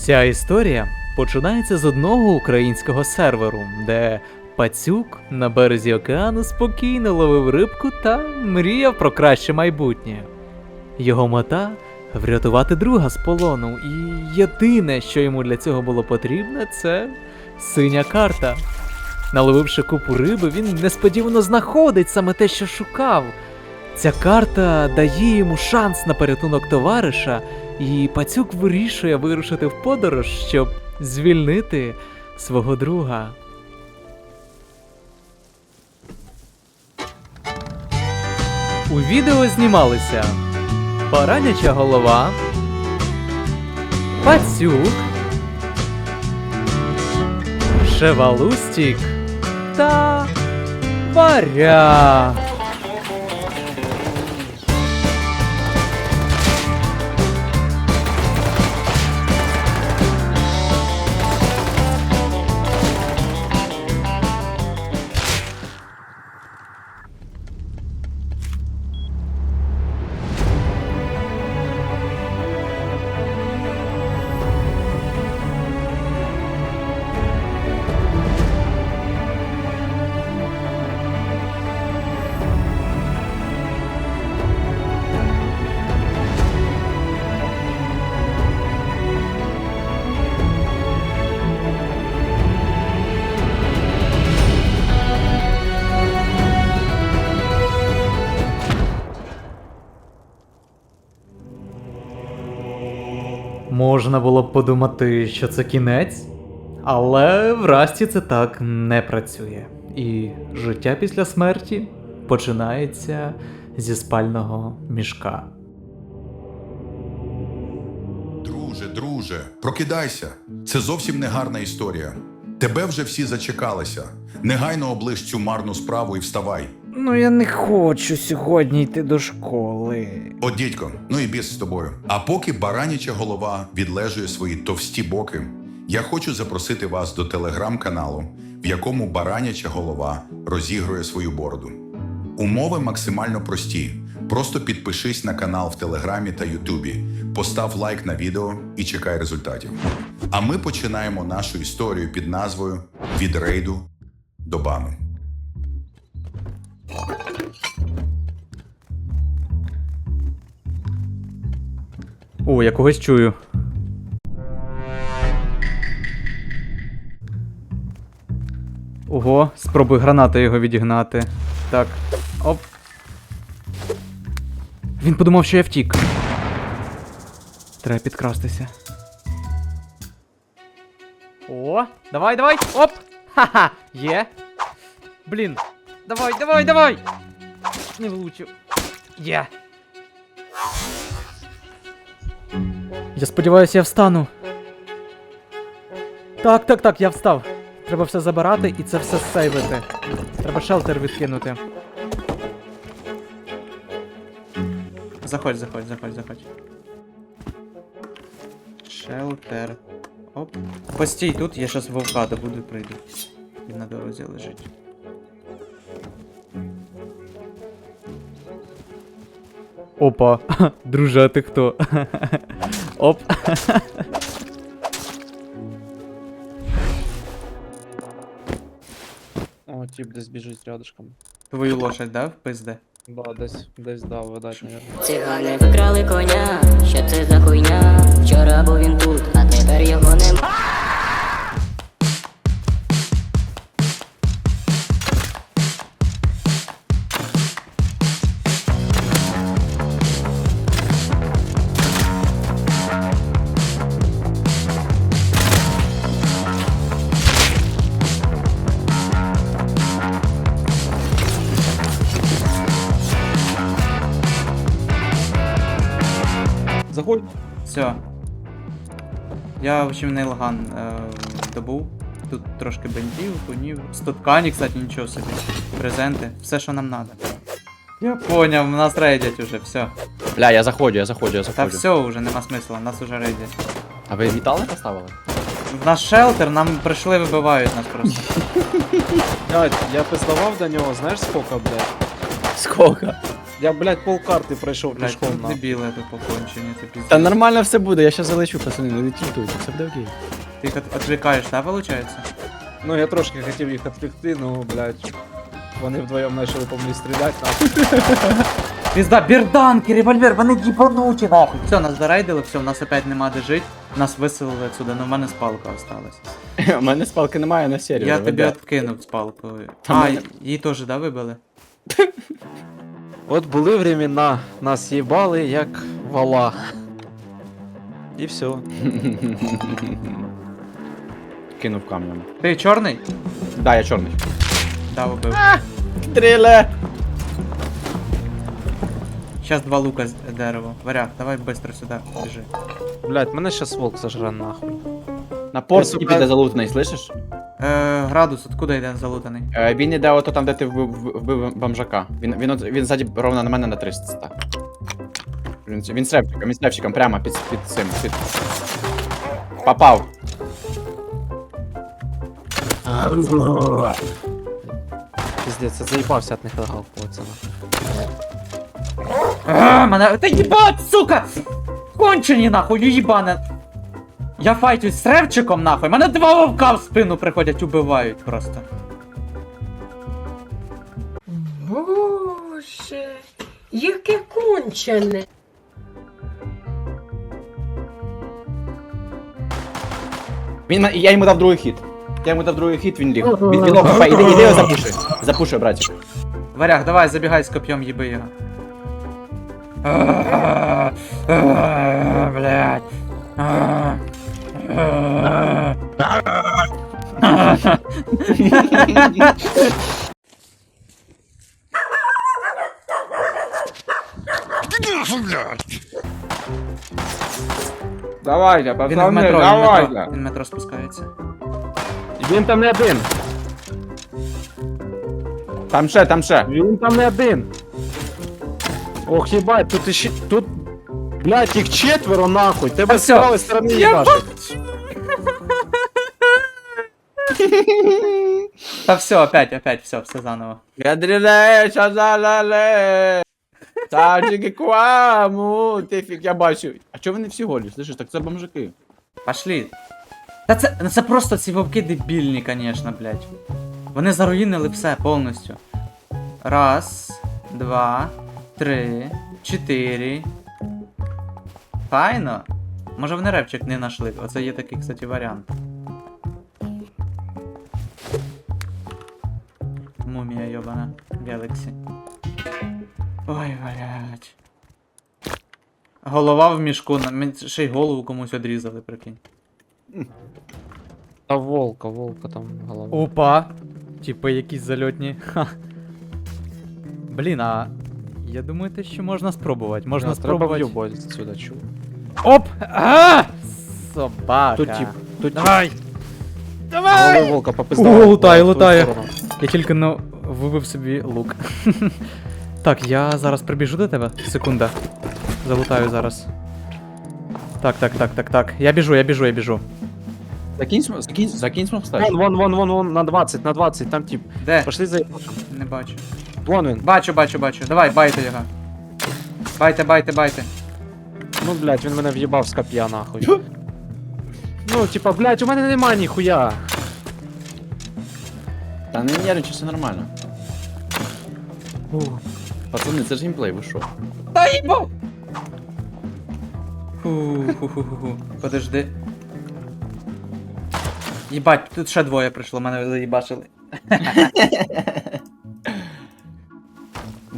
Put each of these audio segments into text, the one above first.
Ця історія починається з одного українського серверу, де пацюк на березі океану спокійно ловив рибку та мріяв про краще майбутнє. Його мета врятувати друга з полону, і єдине, що йому для цього було потрібно, це синя карта. Наловивши купу риби, він несподівано знаходить саме те, що шукав. Ця карта дає йому шанс на порятунок товариша, і пацюк вирішує вирушити в подорож, щоб звільнити свого друга. У відео знімалися Бараняча голова, Пацюк, Шевалустік та Варя. Можна було б подумати, що це кінець, але в це так не працює. І життя після смерті починається зі спального мішка. Друже, друже, прокидайся. Це зовсім не гарна історія. Тебе вже всі зачекалися. Негайно оближ цю марну справу і вставай. Ну я не хочу сьогодні йти до школи. О, дідько, ну і біс з тобою. А поки бараняча голова відлежує свої товсті боки, я хочу запросити вас до телеграм-каналу, в якому бараняча голова розігрує свою бороду. Умови максимально прості. Просто підпишись на канал в Телеграмі та Ютубі, постав лайк на відео і чекай результатів. А ми починаємо нашу історію під назвою Від рейду до бану. О, я когось чую. Ого, спробуй гранати його відігнати. Так. Оп. Він подумав, що я втік. Треба підкрастися. О, давай, давай! Оп! Ха-ха! Є! Блін! Давай, давай, давай! Не влучив. Є! Я сподіваюся, я встану. Так, так, так, я встав. Треба все забирати і це все сейвити. Треба шелтер відкинути. Заходь, заходь, заходь, заходь. Шелтер. Оп. Постій тут, я щас вовка добуду прийду. Він на дорозі лежить. Опа, друже, а ти хто? Оп. О, тип десь біжить рядышком. Твою лошадь, да, в пизде? Да, десь, десь дав, видать, наверное. Цигани викрали коня, що це за хуйня? Вчора був він тут, а тепер його нема. Я, в общем, нейлган е, добув. Тут трошки бензів, кунів. Стуткані, кстати, нічого собі. Презенти. Все, що нам треба. Я поняв, нас рейдять уже, все. Бля, я заходжу, я заходжу, я Та заходжу. все уже, нема смисла, нас уже рейдять. А ви вітали поставили? В наш шелтер, нам прийшли, вибивають нас просто. Блядь, я пиздавав до нього, знаєш сколько, блядь? Сколько? Я, блядь, полкарти пройшов Блядь, пішком ну на. дебіли тут покончені, ти пізд... Та нормально все буде, я щас залечу, пацани, не тільтуйте, все буде окей. Ти їх от- відвлікаєш, так, виходить? Ну я трошки хотів їх відвлекти, ну, блядь. Вони вдвоєм почали по мені стріляти, нахуй. Пізда, берданки, револьвер, вони дібануті нахуй. Все, нас зарейдили, все, у нас опять нема де жити. Нас виселили отсюда, ну в мене спалка осталась. У мене спалки немає на сервері. Я тобі веде. откинув спалку. Та А, мене- її теж, да, вибили? От були времена, нас їбали як вала. І все. Кинув камнем. Ти чорний? Да, я чорний. Да, вбив. Стріле! Сейчас два лука з дерева. Варяг, давай быстро сюди, біжи. Блядь, мене щас волк зажре нахуй. На порт сука. і піде залутаний, слышиш? Е, градус, откуда йде залутаний? Е, він іде ото там, де ти вбив, вбив- бомжака. Він, він, от- він ззаді ровно на мене на 300 став. Він, він з репчиком, він з репчиком прямо під, під цим, під... Попав. Піздець, я заїбався від них легав пацана. А, мене. Та їбать, сука! Кончені нахуй, їбане! Я файтюсь з ревчиком нахуй, мене два вовка в спину приходять, убивають просто. Боже, яке кончене. Він, на- я йому дав другий хід. Я йому дав другий хід, він ліг. Він, він окупа, іди, іди його запушуй. Запушуй, братик. Варяг, давай, забігай з коп'єм, їби його. А, Давайте, Він в метро, він в метро. Він в метро спускається. Він там не один! Там ще, там ще. Він там не один! Ох, їбать, тут іще... Тут... Блядь, їх четверо нахуй! Тебе з всьо. правої сторони їбашить! Та все, опять, опять, все, все заново. Саджики кваму. Ти фік, я бачу. А чого вони всі голі? Слышиш, так це бомжики. Пошли. Та це, ну це просто ці вовки дебільні, конечно, блядь. Вони заруїнили все повністю. Раз, два, три, чотири. Файно. Може вони репчик не знайшли. Оце є такий, кстати, варіант. Йобана. Galaxy. Ой, блядь. Голова в мішку, на- мені ще й голову комусь одрізали, прикинь. Та волка, волка там голова. Опа. Типа якісь зальотні. Ха. Блін, а. Я думаю, те, що можна спробувати. Можна Да, Треба спробувати. в'юбать сюди, чув. Оп! А! Собака. Тут тип, тут тип. Давай! Голови волка О, лутає, лутає. Я тільки ну вибив собі лук. так, я зараз прибіжу до тебе. Секунда. Залутаю зараз. Так, так, так, так, так. Я біжу, я біжу, я біжу. Закинь, см- закинь, закинь Вон, вон, вон, вон, вон, на 20, на 20, там тип. Де? Пошли за... Не бачу. Вон він. Бачу, бачу, бачу. Давай, байте його. Байте, байте, байте. Ну, блядь, він мене в'їбав з коп'я, нахуй. ну, типа, блядь, у мене нема ніхуя. Та не нервничай, все нормально. Пацани, це ж геймплей, ви що? Та їбо! Фу-ху-ху-ху. Подожди. Їбать, тут ще двоє прийшло, мене заїбачили.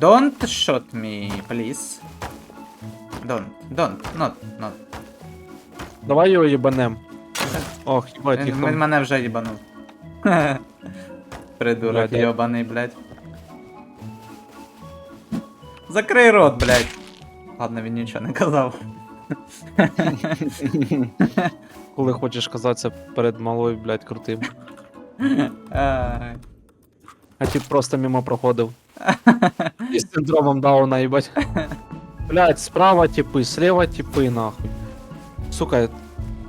Don't shot me, please. Don't, don't, not, not. Давай його їбанем. Ох, їбать, їх Він, там. мене вже їбанув. Придурок Блядь, я- йобаний, блядь. Закрий рот, блядь. Ладно, він нічого не казав. Коли хочеш казатися перед малою, блядь, крутим. Ай. А тип просто мимо проходив. Із синдромом Дауна, їбать. Блядь, справа типи, слева типи, нахуй. Сука,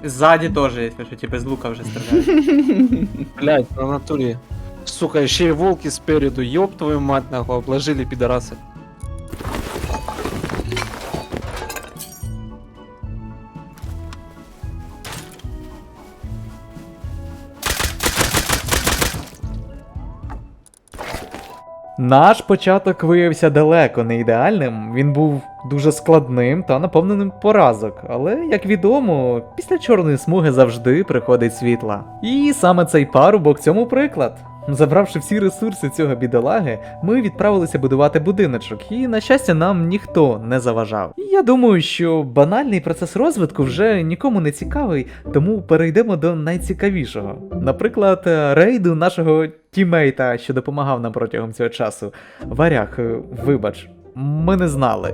Ззаді теж, якщо що, типу з лука вже стріляють. блядь, на натурі. Сука, ще й волки спереду, ёб твою мать, нахуй, обложили пидорасы. Наш початок виявився далеко не ідеальним. Він був дуже складним та наповненим поразок. Але, як відомо, після чорної смуги завжди приходить світла. І саме цей парубок цьому приклад. Забравши всі ресурси цього бідолаги, ми відправилися будувати будиночок, і, на щастя, нам ніхто не заважав. Я думаю, що банальний процес розвитку вже нікому не цікавий, тому перейдемо до найцікавішого. Наприклад, е, рейду нашого тімейта, що допомагав нам протягом цього часу. Варяг, е, вибач, ми не знали.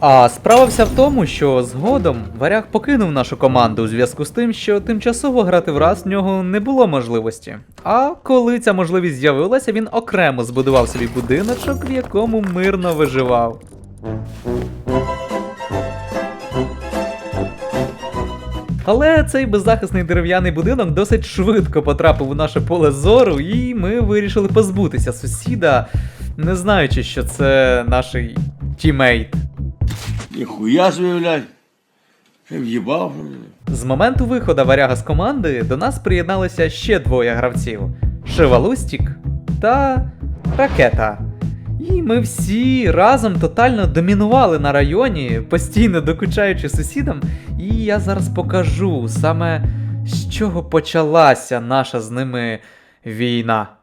А справа вся в тому, що згодом варяг покинув нашу команду у зв'язку з тим, що тимчасово грати в раз в нього не було можливості. А коли ця можливість з'явилася, він окремо збудував собі будиночок, в якому мирно виживав. Але цей беззахисний дерев'яний будинок досить швидко потрапив у наше поле зору, і ми вирішили позбутися сусіда, не знаючи, що це наш тімейт. Собі, блядь. Ще в'їбав. З моменту виходу варяга з команди до нас приєдналися ще двоє гравців: Шевалустік та Ракета. І ми всі разом тотально домінували на районі, постійно докучаючи сусідам. І я зараз покажу саме з чого почалася наша з ними війна.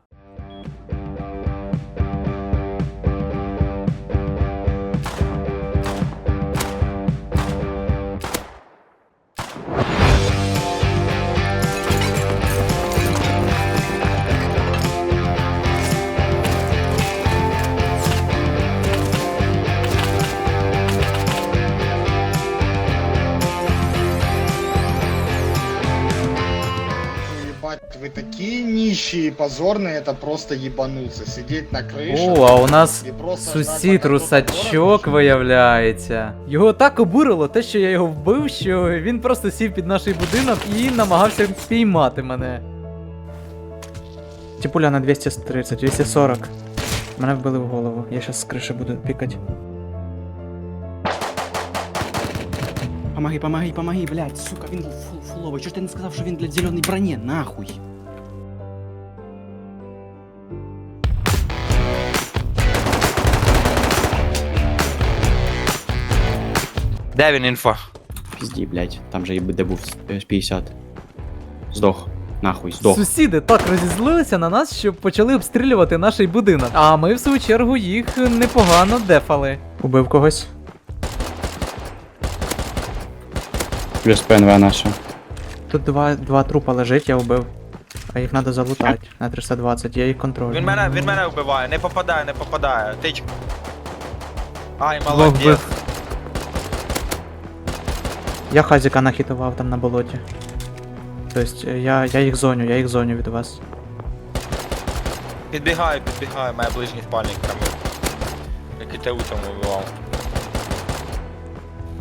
нищие и позорные, это просто ебануться. Сидеть на крыше. О, а у нас і просто ждать, сусід поки русачок хтось виявляється. Його так обурило те, що я його вбив, що він просто сів під наш будинок і намагався спіймати мене. Тіпуля на 230, 240. Мене вбили в голову. Я щас з криші буду пікати. Помоги, помоги, помоги, блядь, сука, він фул, фуловий. Чого ж ти не сказав, що він, блядь, зелений броні, нахуй? Де він інфо? Пізді, блядь, там же і де був е, 50. Здох. Нахуй, здох. Сусіди так розізлилися на нас, що почали обстрілювати наш будинок. А ми, в свою чергу, їх непогано дефали. Убив когось. Плюс ПНВ наша. Тут два, два трупа лежить, я вбив. А їх треба залутати на 320, я їх контролюю. Він мене, він мене вбиває, не попадає, не попадає. Тичка. Ай, молодець. Я хазіка нахитував там на болоті. Тобто е, я, я їх зоню, я їх зоню від вас. Підбігаю, підбігаю, має ближній спальник прямо. Який ти утом вбивав.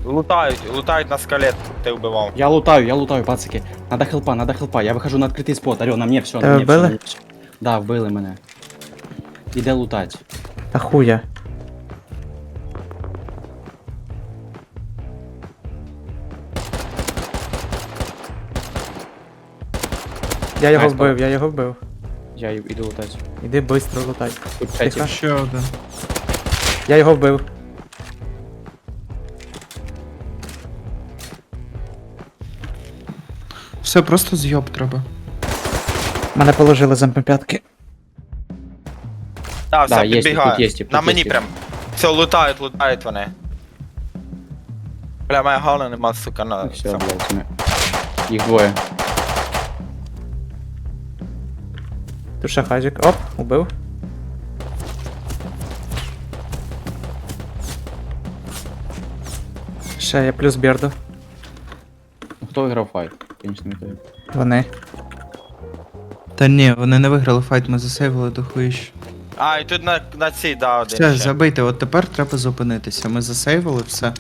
Лутають, лутають на скалет, ти вбивав. Я лутаю, я лутаю, пацики. Надо хелпа, надо хелпа. Я вихожу на відкритий спот. Алло, на мне все, на Тебе мне все. вбили? на все. Да, вбили мене. Іде лутать. Та хуя. Я його Найс, вбив, я його вбив. Я й- іду лутать. Іди быстро лутай. Тут Тихо. Ще один. Я його вбив. Все, просто з'єб треба. Мене положили з МП5. Так, все, Да, є, підбігаю. тут є, тут на є, мені є. прям. Все, лутають, лутають вони. Бля, моя гала нема, сука, на Все, цьому. блядь, ми... Їх двоє. Тут ще хазік. Оп, убив. Ще є плюс Берду. Хто виграв файт? Конечно, не той. Вони. Та ні, вони не виграли файт, ми засейвили до хуїщ. А, і тут на, на цій, да, один Все, ще. забийте, от тепер треба зупинитися. Ми засейвили все.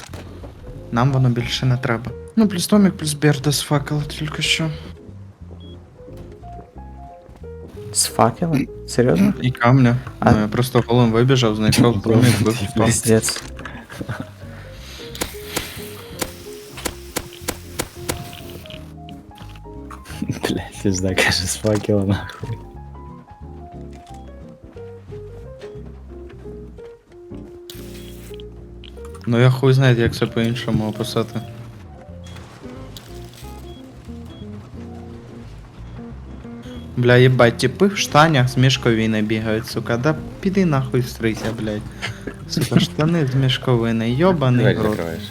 Нам воно більше не треба. Ну, плюс Томік, плюс Берда з факела тільки що. З факелом? Серйозно? І камня. А- Ну, я просто голим вибіжав, знайшов Томік, вбив. Піздець. Бля. Пізда, каже, з факела нахуй. Ну я хуй знає, як це по-іншому описати. Бля, єбать, типи в штанях з мішковини бігають, сука. Да піди нахуй встрися, блядь. Сука, штани з мішковини, йобаний в рот. закриваєш.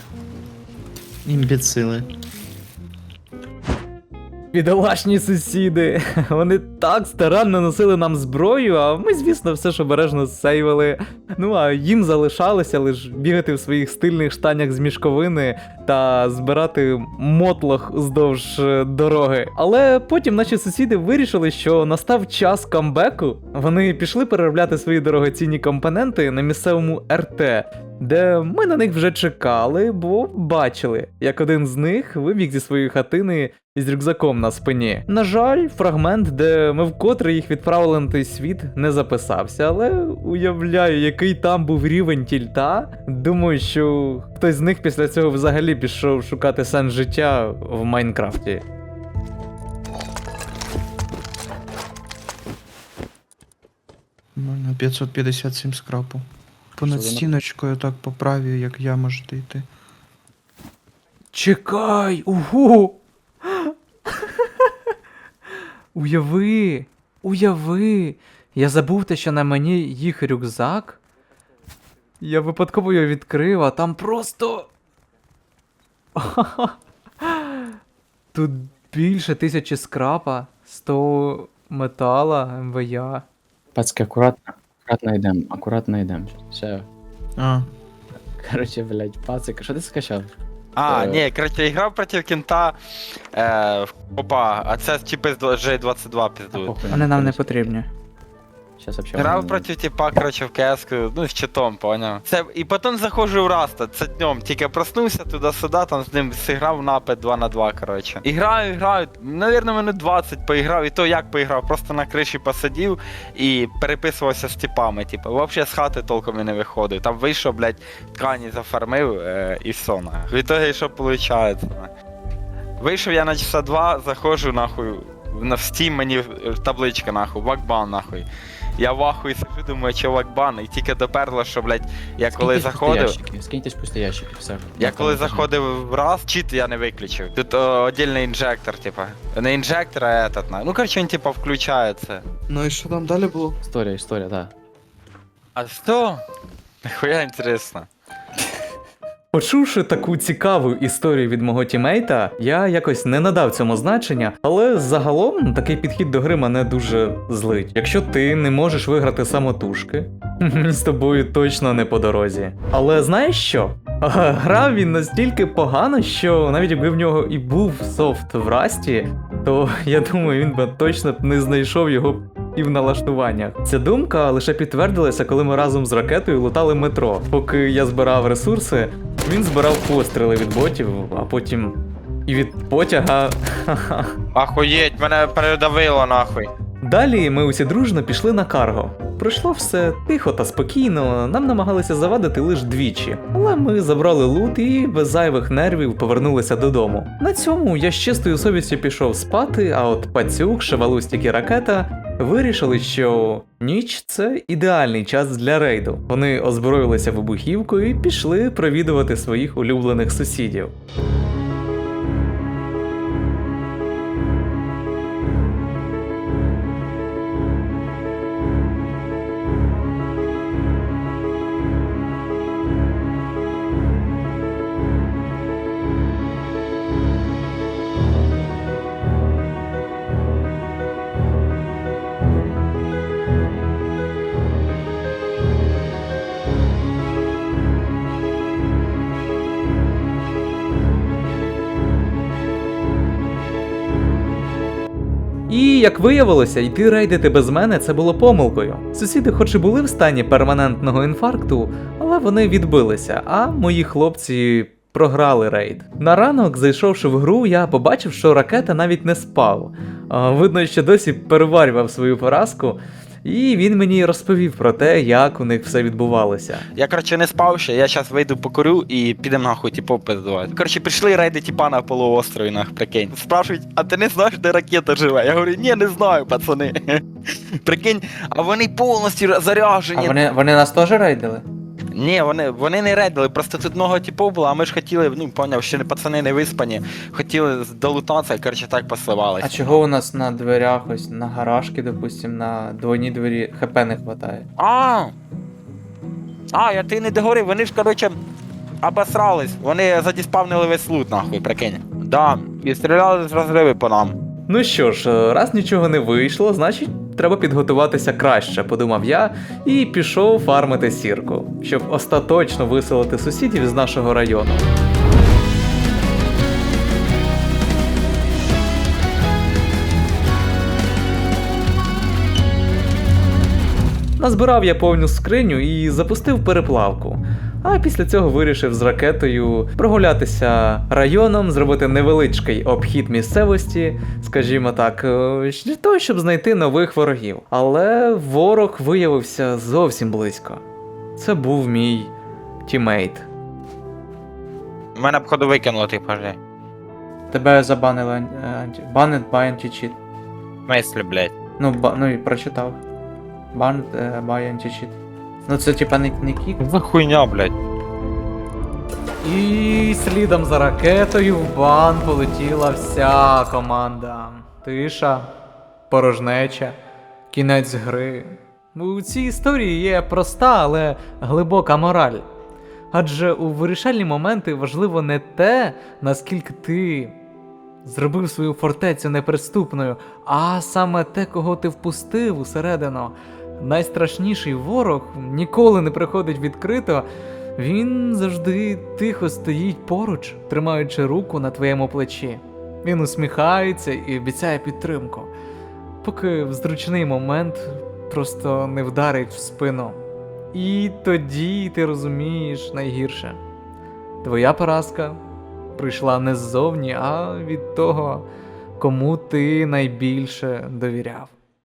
Імбіцили. Бідолашні сусіди. Вони так старанно носили нам зброю, а ми, звісно, все ж обережно сейвили. Ну а їм залишалося лише бігати в своїх стильних штанях з мішковини та збирати мотлох вздовж е, дороги. Але потім наші сусіди вирішили, що настав час камбеку. Вони пішли переробляти свої дорогоцінні компоненти на місцевому РТ, де ми на них вже чекали, бо бачили, як один з них вибіг зі своєї хатини із рюкзаком на спині. На жаль, фрагмент, де ми вкотре їх відправили на той світ, не записався, але уявляю, який там був рівень тільта. Думаю, що хтось з них після цього взагалі пішов шукати сенс життя в Майнкрафті. Мене 557 скрапу. Понад стіночкою так поправію, як я можете йти. Чекай! Угу! Уяви! Уяви! Я забув те, що на мені їх рюкзак. Я випадково його відкрив, а там просто. Тут більше тисячі скрапа, 100 метала, МВЯ. Пацки, акуратно, акуратно йдемо, акуратно йдемо. Все. А, Короче, блядь, пацик, що ти скачав? А, Е. ні, коротше, я грав проти кінта е, в Опа, а це типи з J22 піздують. Вони нам не потрібні. Сейчас вообще. Грав проти типа, коротше, в КС, ну, з читом, поняв. Це, і потім заходжу в Раста, це днем, тільки проснувся туди-сюди, там з ним зіграв напад 2 на 2, коротше. І граю, граю, навірно, минут 20 поіграв, і то як поіграв, просто на криші посидів і переписувався з типами, типу, взагалі з хати толком і не виходив. Там вийшов, блядь, ткані зафармив е, і все. В ітогі, що виходить? Вийшов я на часа два, заходжу нахуй. На в Steam мені табличка нахуй, вакбан нахуй. Я в ахуї сижу, думаю, чи вакбан, і тільки доперло, що, блядь, я коли заходив. Скиньтесь пусті ящики, все. Я коли заходив в раз, чит я не виключив. Тут о, отдельний інжектор, типа. Не інжектор, а этот, на. Ну, короче, він типа включається. ну і що там далі було? Історія, історія, да. А що? Нихуя інтересно. Почувши таку цікаву історію від мого тімейта, я якось не надав цьому значення, але загалом такий підхід до гри мене дуже злить. Якщо ти не можеш виграти самотужки, з тобою точно не по дорозі. Але знаєш що? Грав він настільки погано, що навіть якби в нього і був софт в расті, то я думаю, він би точно б не знайшов його і в налаштуваннях. Ця думка лише підтвердилася, коли ми разом з ракетою лутали метро. Поки я збирав ресурси, він збирав постріли від ботів, а потім і від потяга. Ахуєть, мене передавило нахуй. Далі ми усі дружно пішли на карго. Пройшло все тихо та спокійно, нам намагалися завадити лише двічі. Але ми забрали лут і без зайвих нервів повернулися додому. На цьому я з чистою совістю пішов спати, а от пацюк, шевалустік і ракета вирішили, що ніч це ідеальний час для рейду. Вони озброїлися вибухівкою і пішли провідувати своїх улюблених сусідів. І як виявилося, йти рейдити без мене це було помилкою. Сусіди, хоч і були в стані перманентного інфаркту, але вони відбилися, а мої хлопці програли рейд. На ранок, зайшовши в гру, я побачив, що ракета навіть не спав. Видно, що досі переварював свою поразку. І він мені розповів про те, як у них все відбувалося. Я, коротше, не спав ще, я зараз вийду покурю і підемо нахуй, типу, пиздувати. Коротше, прийшли рейди тіпа на полуострові, нах, прикинь. Спрашують, а ти не знаєш, де ракета живе? Я говорю, ні, не знаю, пацани. Прикинь, а вони повністю заряжені. А вони, вони нас теж рейдили? Ні, вони, вони не рейдили, просто тут много типов було, а ми ж хотіли, ну, поняв, ще не пацани не виспані, хотіли долутатися, коротше, так посливались. А чого у нас на дверях, ось на гаражки, допустим, на двойні двері ХП не хватає? А, а, я ти не договорив, вони ж, коротше, обосрались. Вони задіспавнили весь лут, нахуй, прикинь. Да, і стріляли з розриви по нам. Ну що ж, раз нічого не вийшло, значить треба підготуватися краще, подумав я, і пішов фармити сірку, щоб остаточно виселити сусідів з нашого району. Назбирав я повну скриню і запустив переплавку. А після цього вирішив з ракетою прогулятися районом, зробити невеличкий обхід місцевості, скажімо так, е, для того, щоб знайти нових ворогів. Але ворог виявився зовсім близько. Це був мій тімейт. Мене б ходу викинуло, ти пожди. Тебе забанили е, анті... Banned by anti-cheat. Мислі, блядь. Ну, ба... ну і прочитав. Banned е, by anti-cheat. Ну це типа не, не кік. За хуйня, блядь. І слідом за ракетою в бан полетіла вся команда. Тиша, порожнеча, кінець гри. У цій історії є проста, але глибока мораль. Адже у вирішальні моменти важливо не те, наскільки ти зробив свою фортецю неприступною, а саме те, кого ти впустив усередину. Найстрашніший ворог ніколи не приходить відкрито, він завжди тихо стоїть поруч, тримаючи руку на твоєму плечі. Він усміхається і обіцяє підтримку, поки в зручний момент просто не вдарить в спину. І тоді ти розумієш найгірше. Твоя поразка прийшла не ззовні, а від того, кому ти найбільше довіряв.